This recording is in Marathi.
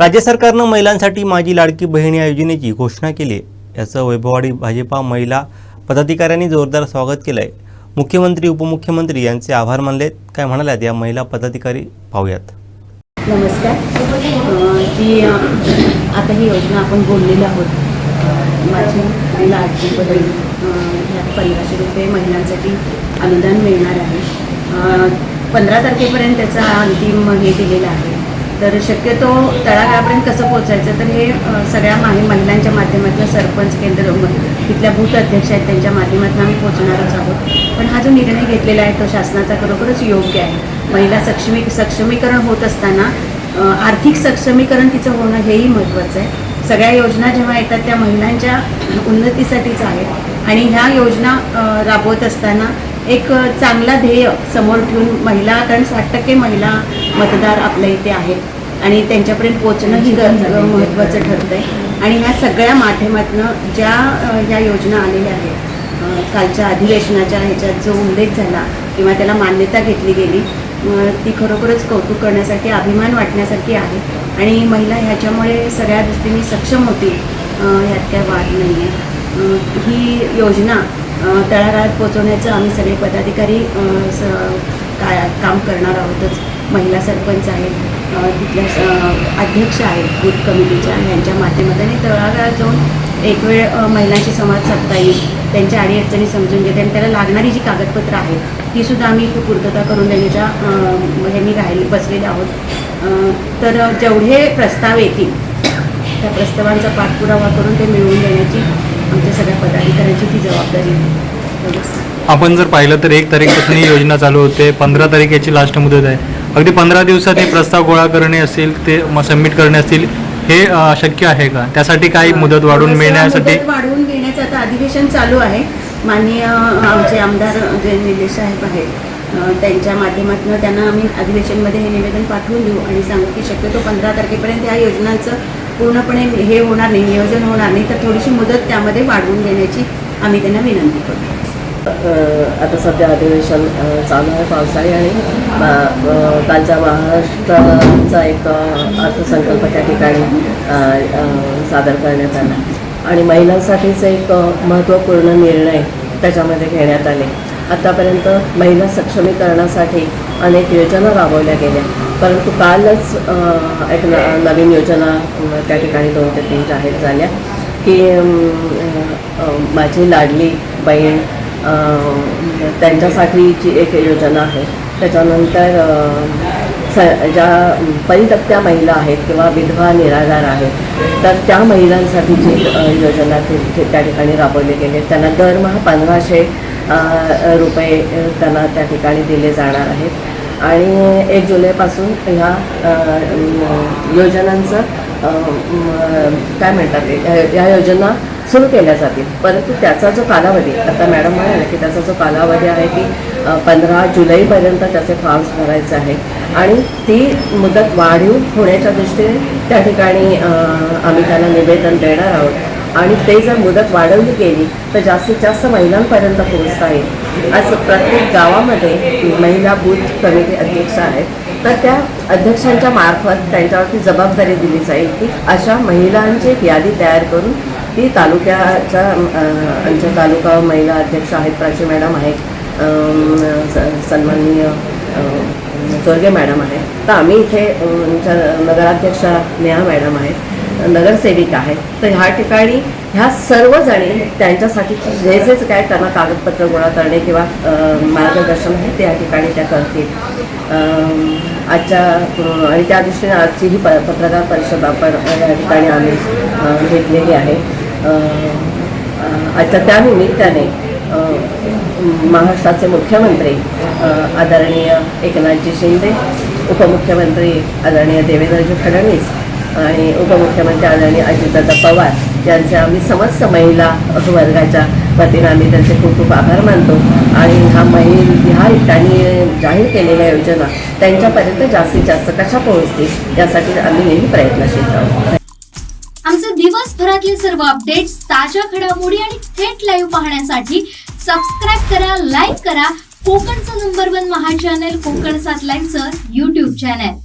राज्य सरकारनं महिलांसाठी माझी लाडकी बहीण या योजनेची घोषणा केली आहे. याचं वैभववाडी भाजपा महिला पदाधिकाऱ्यांनी जोरदार स्वागत केलं आहे मुख्यमंत्री उपमुख्यमंत्री यांचे आभार मानलेत. काय म्हणाल्यात या महिला पदाधिकारी? पाहूयात. नमस्कार. जी आता ही योजना आपण बोललेली आहोत अ, माझी लाडकी बहीण ह्यात पंधराशे रुपये महिलांसाठी अनुदान मिळणार आहे. पंधरा तारखेपर्यंत त्याचा अंतिम हे दिलेला आहे. तर शक्यतो तळागाळापर्यंत कसं पोचायचं तर हे सगळ्या माही महिलांच्या माध्यमातून सरपंच केंद्र तिथल्या बूथ अध्यक्ष आहेत त्यांच्या माध्यमातून आम्ही पोहोचणारच आहोत. पण हा जो निर्णय घेतलेला आहे तो शासनाचा खरोखरच योग्य आहे. महिला सक्षमी सक्षमीकरण होत असताना आर्थिक सक्षमीकरण तिचं होणं हेही महत्त्वाचं आहे. सगळ्या योजना जेव्हा येतात त्या महिलांच्या उन्नतीसाठीच आहेत. आणि ह्या योजना राबवत असताना एक चांगला ध्येय समोर ठेवून महिला कारण साठ टक्के महिला मतदार आपल्या इथे आहेत. आणि त्यांच्यापर्यंत पोचणं ही महत्त्वाचं ठरतं आहे. आणि ह्या सगळ्या माध्यमातनं ज्या ह्या योजना आलेल्या आहेत कालच्या अधिवेशनाच्या ह्याच्यात जो उल्लेख झाला किंवा त्याला मान्यता घेतली गेली ती खरोखरच कौतुक करण्यासारखी अभिमान वाटण्यासारखी आहे. आणि महिला ह्याच्यामुळे सगळ्या दृष्टीने सक्षम होतील ह्यात काय वाद नाही आहे ही योजना तळागाळात पोचवण्याचं आम्ही सगळे पदाधिकारी स काय काम करणार आहोतच. महिला सरपंच आहेत तिथल्या अध्यक्ष आहेत बूथ कमिटीच्या यांच्या माध्यमातून तळागाळात जाऊन एक वेळ महिलांशी संवाद साधता येईल. त्यांच्या अडीअडचणी समजून घेते आणि त्याला लागणारी जी कागदपत्रं आहेत ती सुद्धा आम्ही खूप पूर्तता करून देण्याच्या हे ह्यांनी राहिली बसलेले आहोत. तर जेवढे प्रस्ताव येतील त्या प्रस्तावांचा पाठपुरावा करून ते मिळवून देण्याची आमच्या सगळ्या पदाधिकाऱ्यांची ती जबाबदारी. आपण जर पाहिलं तर एक तारीखपासून ही योजना चालू होते. पंधरा तारीख याची लास्ट मुदत आहे. अगदी पंधरा दिवसात हे प्रस्ताव गोळा करणे असेल ते सबमिट करणे असतील हे शक्य आहे का? त्यासाठी काही मुदत वाढून मिळण्यासाठी वाढवून घेण्याचं आता अधिवेशन चालू आहे. माननीय आमचे आमदार जे निलेश साहेब आहेत त्यांच्या माध्यमातून त्यांना आम्ही अधिवेशनमध्ये हे निवेदन पाठवून देऊ आणि सांगू की शक्यतो पंधरा तारखेपर्यंत या योजनांचं पूर्णपणे हे होणार नाही नियोजन होणार नाही तर थोडीशी मुदत त्यामध्ये वाढवून देण्याची आम्ही त्यांना विनंती करतो. आता सध्या अधिवेशन चालू आहे पावसाळी आणि कालच्या महाराष्ट्राचा एक अर्थसंकल्प त्या ठिकाणी सादर करण्यात आला. आणि महिलांसाठीच एक महत्त्वपूर्ण निर्णय त्याच्यामध्ये घेण्यात आले. आत्तापर्यंत महिला सक्षमीकरणासाठी अनेक योजना राबवल्या गेल्या. परंतु कालच एक न नवीन योजना त्या ठिकाणी दोन ते तीन जाहीर झाल्या की माझी लाडली बहीण त्यांच्यासाठीची एक योजना आहे त्याच्यानंतर स ज्या परितक्त्या महिला आहेत किंवा विधवा निराधार आहेत तर त्या महिलांसाठीची योजना त्या ठिकाणी राबवली गेली त्यांना दरमहा पंधराशे रुपये त्यांना त्या ठिकाणी दिले जाणार आहेत. आणि एक जुलैपासून ह्या योजनांचं काय म्हणतात ते ह्या- योजना सुरू केल्या जातील. परंतु त्याचा जो कालावधी आता मॅडम म्हणाले की त्याचा जो कालावधी आहे की पंधरा जुलैपर्यंत त्याचे फॉर्म्स भरायचे आहे आणि ती मुदत वाढीव होण्याच्या दृष्टीने त्या ठिकाणी आम्ही त्याला निवेदन देणार आहोत. आणि ते जर मुदत वाढवली गेली तर जास्तीत जास्त महिलांपर्यंत पोहोचता येईल. असं प्रत्येक गावामध्ये महिला बूथ कमिटी अध्यक्ष आहेत. तर त्या अध्यक्षांच्या मार्फत त्यांच्यावरती जबाबदारी दिली जाईल की अशा महिलांची एक यादी तयार करून ती तालुक्याच्या आमच्या तालुका महिला अध्यक्ष आहेत प्राची मॅडम आहेत सन्माननीय चोरगे मॅडम आहेत. तर आम्ही इथे आमच्या नगराध्यक्ष नेहा मॅडम आहेत. नगरसेविका आहेत. तर ह्या ठिकाणी ह्या सर्वजणी त्यांच्यासाठी जे जे काय त्यांना कागदपत्र गोळा करणे किंवा मार्गदर्शन आहे ते या ठिकाणी त्या करतील. आजच्या आणि त्या दृष्टीने आजची ही प पत्रकार परिषद आपण या ठिकाणी आम्ही घेतलेली आहे. आजच्या त्या निमित्ताने महाराष्ट्राचे मुख्यमंत्री आदरणीय एकनाथजी शिंदे उपमुख्यमंत्री आदरणीय देवेंद्रजी फडणवीस आणि उपमुख्यमंत्री आदरणीय अजितदादा पवार यांच्या आम्ही समस्त महिला वर्गाच्या वतीनं आम्ही त्यांचे खूप खूप आभार मानतो. आणि हा महिला ह्या त्यांनी जाहीर केलेल्या योजना त्यांच्यापर्यंत जास्तीत जास्त कशा पोहोचतील यासाठी आम्ही नेहमी प्रयत्नशील आहोत. आमचे दिवसभरातले सर्व अपडेट्स ताज्या घडामोडी आणि थेट लाईव्ह पाहण्यासाठी सबस्क्राईब करा लाईक करा. कोकणचं नंबर वन महा चॅनल कोकण सात लाईनचं युट्यूब चॅनल